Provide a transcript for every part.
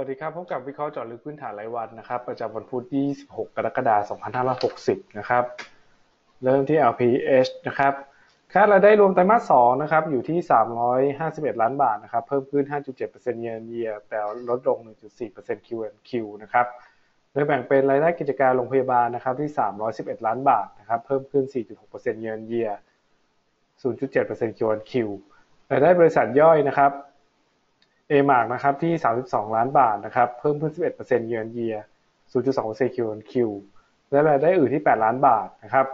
วัสดีครับพบกับวิเคราะห์จาะลึกพื้นฐานรายวันนะครับ ประจำวันพุธที่ 26 กรกฎาคม 2560 นะครับ เริ่มที่ LPH นะครับคาดรายได้รวมไตรมาส 2 นะครับ อยู่ที่ 351 ล้านบาทนะครับ เพิ่มขึ้น 5.7%เยนเยียแต่ลดลง 1.4% Q Q นะครับโดยแบ่งเป็นรายได้กิจการโรงพยาบาลนะครับที่ 311 ล้านบาทนะครับ เพิ่มขึ้น 4.6%เยนเยีย0.7% Q Q รายได้บริษัทย่อยนะครับ เอมาร์กนะครับที่ 32 ล้านบาทนะครับเพิ่มขึ้น 11%เยือนเยีย0.2%คิวคิวและรายได้อื่นที่ 8 ล้านบาทนะครับ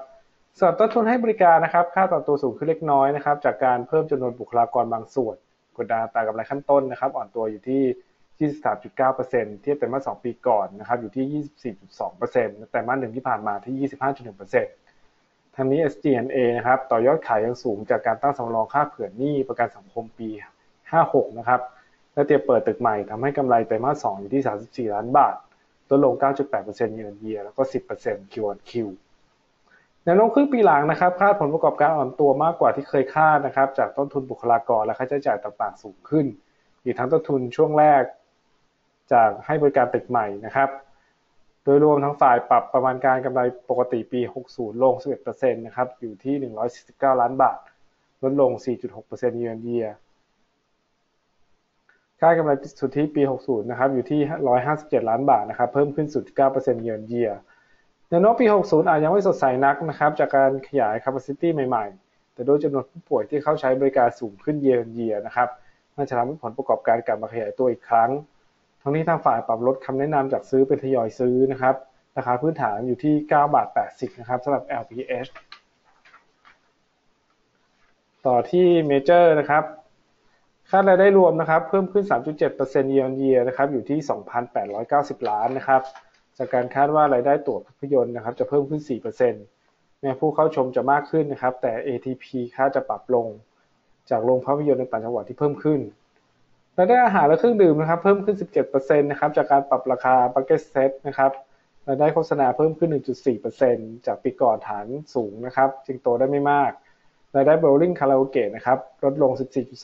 ส่วนต้นทุนให้บริการนะครับ ค่าต่อตัวสูงขึ้นเล็กน้อยนะครับ จากการเพิ่มจำนวนบุคลากรบางส่วน กดดันตากำไรขั้นต้นนะครับ อ่อนตัวอยู่ที่ 23.9%เทียบแต่มื่อ2ปีก่อนนะครับ อยู่ที่ 24.2%แต่มาหนึ่งที่ผ่านมาที่ 25.1%ทั้งนี้ SG&A นะครับ ต่อยอดขายยังสูงจากการตั้งสำรองค่าเผื่อหนี้ประกันสังคมปี 56 นะครับ และเตรียมเปิดตึกใหม่ทำให้กำไรไตรมาส2อยู่ที่ 34 ล้านบาท ลดลง 9.8%เยือนเยียแล้วก็ 10% Q on Q แนวโน้มครึ่งปีหลังนะครับคาดผลประกอบการอ่อนตัวมากกว่าที่เคยคาดนะครับ จากต้นทุนบุคลากรและค่าใช้จ่ายต่างๆสูงขึ้น อีกทั้งต้นทุนช่วงแรก จากให้บริการตึกใหม่นะครับ โดยรวมทั้งฝ่ายปรับประมาณการกำไรปกติปี 60 ลง 11%นะครับ อยู่ที่ 149 ล้านบาท ลดลง 4.6%เยือนเยีย ค่ากำไรสุทธิปี 60 นะครับ อยู่ที่ 157 ล้านบาทนะครับ เพิ่มขึ้นสุด9%เยือนเยียแนวโน้มปี 60 อาจยังไม่สดใสนักนะครับ จากการขยาย capacity ใหม่ๆ แต่โดยจำนวนผู้ป่วยที่เข้าใช้บริการสูงขึ้นเยือนเยียนะครับ น่าจะทำให้ผลประกอบการกลับมาขยายตัวอีกครั้ง ทั้งนี้ทางฝ่ายปรับลดคำแนะนำจากซื้อเป็นทยอยซื้อนะครับ ราคาพื้นฐานอยู่ที่ 9 บาท 80 นะครับสำหรับ LPH ต่อที่ Major นะครับ คาดรายได้รวมนะครับเพิ่มขึ้น 3.7% year on year นะครับอยู่ที่ 2,890 ล้านนะครับจากการคาดว่ารายได้ตั๋วภาพยนตร์นะครับจะเพิ่มขึ้น 4%แม้ผู้เข้าชมจะมากขึ้นนะครับแต่ ATP คาดจะปรับลง จากโรงภาพยนตร์ในต่างจังหวัดที่เพิ่มขึ้นรายได้อาหารและเครื่องดื่มนะครับเพิ่มขึ้น 17%นะครับจากการปรับราคา bucket set นะครับรายได้โฆษณาเพิ่มขึ้น 1.4%จากปีก่อนฐานสูงนะครับจึงโตได้ไม่มาก รายได้โบลิ่งคาราโอเกะนะครับลดลง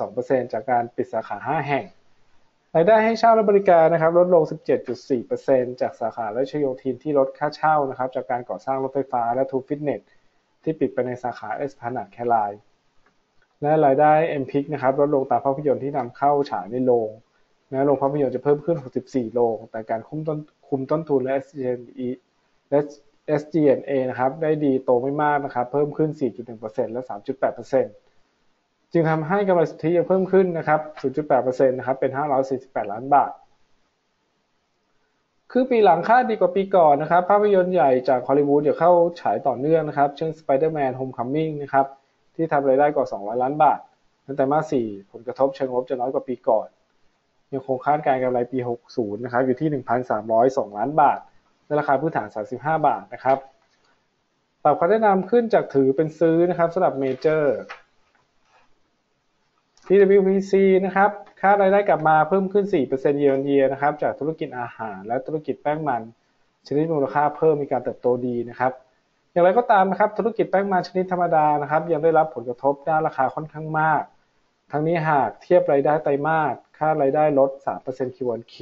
14.2%จากการปิดสาขา 5 แห่ง รายได้ให้เช่าและบริการนะครับลดลง 17.4%จากสาขาและชโยธินที่ลดค่าเช่านะครับจากการก่อสร้างรถไฟฟ้าและทูฟิตเนสที่ปิดไปในสาขาเอสพานาดแคลายและรายได้เอ็มพิกนะครับลดลงตามภาพยนตร์ที่นำเข้าฉายในโรงแม้โรงภาพยนตร์จะเพิ่มขึ้น 64 โรง แต่การคุมต้นคุมต้นทุนและ SGE และ SG&A นะครับได้ดีโตไม่มากนะครับเพิ่มขึ้น 4.1%และ 3.8%จึงทำให้กำไรสุทธิยังเพิ่มขึ้นนะครับ 0.8%นะครับเป็น 548 ล้านบาท คือปีหลังคาดดีกว่าปีก่อนนะครับ ภาพยนตร์ใหญ่จากฮอลลีวูดจะเข้าฉายต่อเนื่องนะครับ เช่น Spider-Man Homecoming นะครับที่ทำรายได้กว่า 200 ล้านบาทในไตรมาส 4 ผลกระทบเชิงลบจะน้อยกว่าปีก่อน ยังคงคาดการกำไรปี 60 นะครับอยู่ที่ 1,302 ล้านบาท ในราคาพื้นฐาน 35 บาทนะครับปรับคำแนะนำขึ้นจากถือเป็นซื้อนะครับสำหรับเมเจอร์ TWPC นะครับ ค่ารายได้กลับมาเพิ่มขึ้น4%เยนเยียนะครับ จากธุรกิจอาหารและธุรกิจแป้งมัน ชนิดมูลค่าเพิ่มมีการเติบโตดีนะครับ อย่างไรก็ตามนะครับ ธุรกิจแป้งมันชนิดธรรมดานะครับ ยังได้รับผลกระทบด้านราคาค่อนข้างมาก ทั้งนี้หากเทียบรายได้ไตรมาส ค่ารายได้ลด 3% Q on Q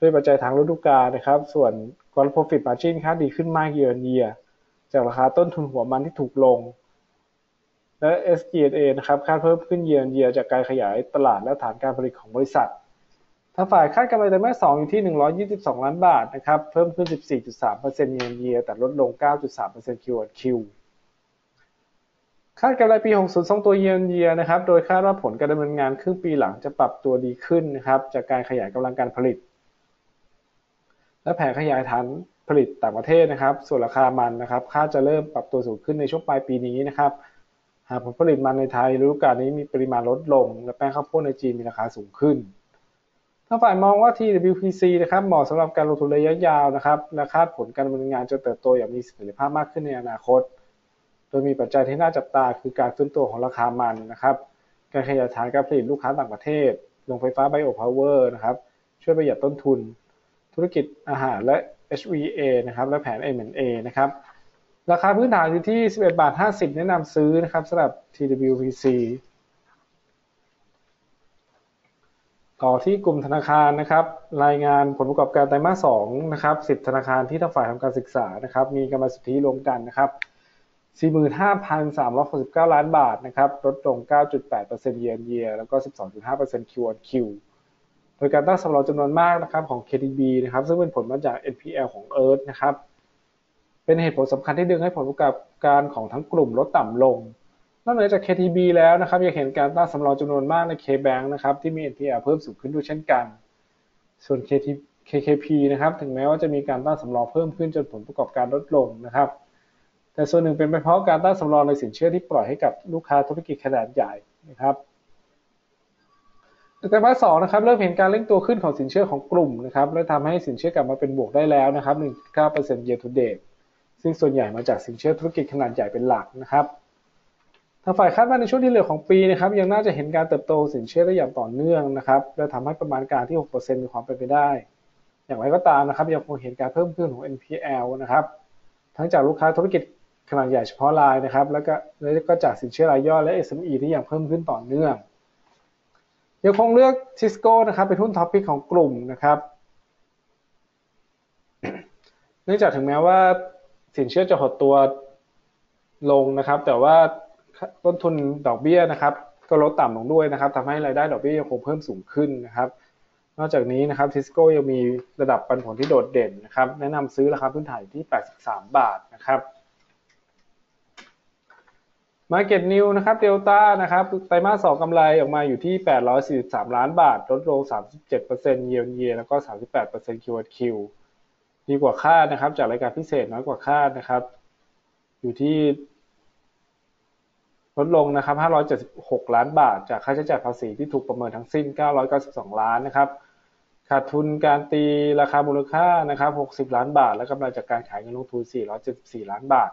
ด้วยปัจจัยทางฤดูกาลนะครับ ส่วน gross profit margin ค่าดีขึ้นมากเยือนเยียจากราคาต้นทุนหัวมันที่ถูกลง และ SG&A นะครับคาดเพิ่มขึ้นเยือนเยียจากการขยายตลาดและฐานการผลิตของบริษัททางฝ่ายคาดกำไรไตรมาส2อยู่ที่ 122 ล้านบาทนะครับ เพิ่มขึ้น 14.3%เยือนเยียแต่ลดลง 9.3% Q on Q คาดกำไรปี 60ทรงตัวเยือนเยียนะครับ โดยคาดว่าผลการดำเนินงานครึ่งปีหลังจะปรับตัวดีขึ้นนะครับ จากการขยายกำลังการผลิต และแผนขยายฐานผลิตต่างประเทศนะครับ ส่วนราคามันนะครับคาดจะเริ่มปรับตัวสูงขึ้นในช่วงปลายปีนี้นะครับ หากผลผลิตมันในไทยฤดูกาลนี้มีปริมาณลดลง และแป้งข้าวโพดในจีนมีราคาสูงขึ้นทางฝ่ายมองว่า TWPC นะครับเหมาะสำหรับการลงทุนระยะยาวนะครับและคาดผลการดำเนินงานจะเติบโตอย่างมีเสถียรภาพมากขึ้นในอนาคต โดยมีปัจจัยที่น่าจับตาคือการฟื้นตัวของราคามันนะครับ การขยายฐานการผลิตลูกค้าต่างประเทศโรงไฟฟ้าไบโอพาวเวอร์นะครับช่วยประหยัดต้นทุน ธุรกิจอาหารและ HVA นะครับและแผน M&A นะครับราคาพื้นฐานอยู่ที่ 11 บาท 50 แนะนำซื้อนะครับสำหรับ TWPC ต่อที่กลุ่มธนาคารนะครับ รายงานผลประกอบการไตรมาสสองนะครับสิบธนาคารที่ทั้งฝ่ายทำการศึกษานะครับ มีกำไรสุทธิรวมกันนะครับ 45,369 ล้านบาทนะครับลดลง 9.8% year on year แล้วก็ 12.5% Q on Q โดยการตั้งสำรองจำนวนมากนะครับของ KTB นะครับ ซึ่งเป็นผลมาจาก NPL ของ Earth นะครับ เป็นเหตุผลสำคัญที่ดึงให้ผลประกอบการของทั้งกลุ่มลดต่ำลง นอกเหนือจาก KTB แล้วนะครับยังเห็นการตั้งสำรองจำนวนมากใน KBank นะครับที่มี NPL เพิ่มสูงขึ้นด้วยเช่นกัน ส่วน KKP นะครับถึงแม้ว่าจะมีการตั้งสำรองเพิ่มขึ้นจนผลประกอบการลดลงนะครับ แต่ส่วนหนึ่งเป็นไปเพราะการตั้งสำรองในสินเชื่อที่ปล่อยให้กับลูกค้าธุรกิจขนาดใหญ่นะครับ ไตรมาสสองนะครับเริ่มเห็นการเร่งตัวขึ้นของสินเชื่อของกลุ่มนะครับและทำให้สินเชื่อกลับมาเป็นบวกได้แล้วนะครับ 1.9% year to date ซึ่งส่วนใหญ่มาจากสินเชื่อธุรกิจขนาดใหญ่เป็นหลักนะครับทางฝ่ายคาดว่าในช่วงที่เหลือของปีนะครับยังน่าจะเห็นการเติบโตสินเชื่อได้อย่างต่อเนื่องนะครับและทำให้ประมาณการที่ 6%มีความเป็นไปได้ อย่างไรก็ตามนะครับยังคงเห็นการเพิ่มขึ้นของ NPL นะครับทั้งจากลูกค้าธุรกิจขนาดใหญ่เฉพาะรายนะครับแล้วก็แล้วก็จากสินเชื่อรายย่อยและ SME ที่ยังเพิ่มขึ้นต่อเนื่อง ยังคงเลือกทิสโก้นะครับเป็นหุ้นท็อปพิกของกลุ่มนะครับ เนื่องจากถึงแม้ว่าสินเชื่อจะหดตัวลงนะครับ แต่ว่าต้นทุนดอกเบี้ยนะครับ ก็ลดต่ำลงด้วยนะครับทำให้รายได้ดอกเบี้ยยังคงเพิ่มสูงขึ้นนะครับ นอกจากนี้นะครับทิสโก้ยังมีระดับปันผลที่โดดเด่นนะครับ แนะนำซื้อราคาพื้นฐานที่ 83 บาทนะครับ Market New นะครับเดลต้านะครับไตรมาสสองกำไรออกมาอยู่ที่ 843 ล้านบาท ลดลง 37% year on year แล้วก็ 38% Q on Q ดีกว่าคาดนะครับ จากรายการพิเศษน้อยกว่าคาดนะครับ อยู่ที่ ลดลงนะครับ 576 ล้านบาท จากค่าใช้จ่ายภาษีที่ถูกประเมินทั้งสิ้น 992 ล้านนะครับขาดทุนการตีราคามูลค่านะครับ 60 ล้านบาท และกำไรจากการขายเงินลงทุน 474 ล้านบาท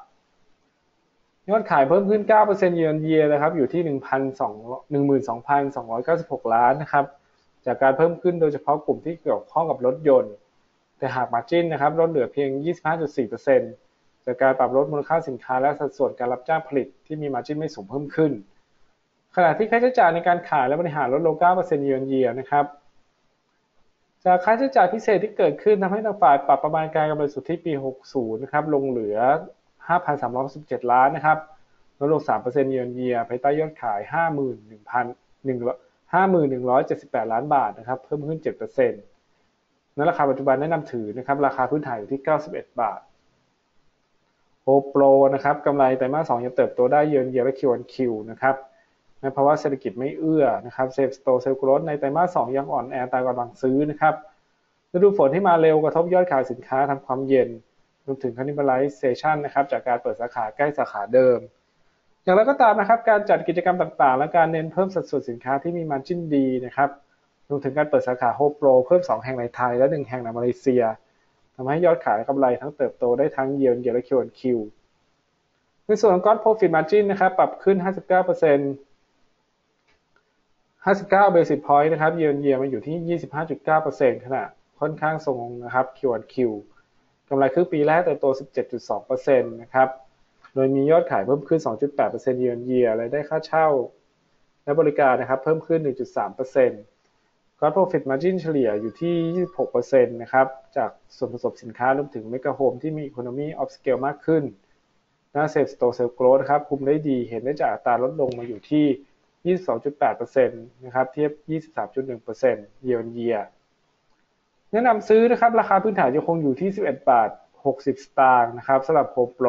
ยอดขายเพิ่มขึ้น 9%เยือนเยียนะครับ อยู่ที่ 12,296 ล้านนะครับ จากการเพิ่มขึ้นโดยเฉพาะกลุ่มที่เกี่ยวข้องกับรถยนต์ แต่หากมาจิ้นนะครับลดเหลือเพียง 25.4%จากการปรับลดมูลค่าสินค้าและสัดส่วนการรับจ้างผลิตที่มีมาจิ้นไม่สูงเพิ่มขึ้น ขณะที่ค่าใช้จ่ายในการขายและบริหารลดลง 9%เยือนเยียนะครับ จากค่าใช้จ่ายพิเศษที่เกิดขึ้นทำให้ทางฝ่ายปรับประมาณการกำไรสุทธิปี 60 นะครับ ลงเหลือ 5,317ล้านนะครับลดลง3%เยือนเยียภายใต้ยอดขาย 51,178 ล้านบาทนะครับ เพิ่มขึ้น7%ในราคาปัจจุบันแนะนำถือนะครับ ราคาพื้นฐานอยู่ที่ 91 บาทโฮโปรนะครับกำไรไตรมาส2ยังเติบโตได้เยือนเยียและคิวอันคิวนะครับในภาวะเศรษฐกิจไม่เอื้อนะครับเซฟสโตเซลกรสในไตรมาส2ยังอ่อนแอตามกำลังซื้อนะครับฤดูฝนที่มาเร็วกระทบยอดขายสินค้าทำความเย็น รวมถึง cannibalization นะครับจากการเปิดสาขาใกล้สาขาเดิม อย่างไรก็ตามนะครับ การจัดกิจกรรมต่างๆ และการเน้นเพิ่มสัดส่วนสินค้าที่มีมาร์จิ้นดีนะครับรวมถึงการเปิดสาขาโฮโปรเพิ่ม 2 แห่งในไทย และ 1 แห่งในมาเลเซียทำให้ยอดขายและกำไรทั้งเติบโตได้ทั้งเยียร์เยียและคิวคิวในส่วนของก้อน profit margin นะครับปรับขึ้น 59% 59 basis point นะครับ เยียร์เยียมาอยู่ที่ 25.9%ขณะค่อนข้างทรงนะครับ Q on Q กำไรครึ่งปีแรกเติบโต 17.2%นะครับ โดยมียอดขายเพิ่มขึ้น 2.8%เยือนเยียรายได้ค่าเช่า และบริการนะครับเพิ่มขึ้น 1.3% Gross Profit Margin เฉลี่ยอยู่ที่ 26%นะครับ จากส่วนผสมสินค้ารวมถึง Mega Home ที่มี Economy of Scale มากขึ้นหน้า Sales Store Sales Growth ครับ คุมได้ดี เห็นได้จากอัตราลดลงมาอยู่ที่ 22.8%นะครับ เทียบ 23.1% Year on Year แนะนำซื้อนะครับ ราคาพื้นฐานยังคงอยู่ที่ 11 บาท 60 สตางค์นะครับสำหรับโ o โปร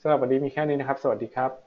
สำหรับวันนี้มีแค่นี้นะครับ สวัสดีครับ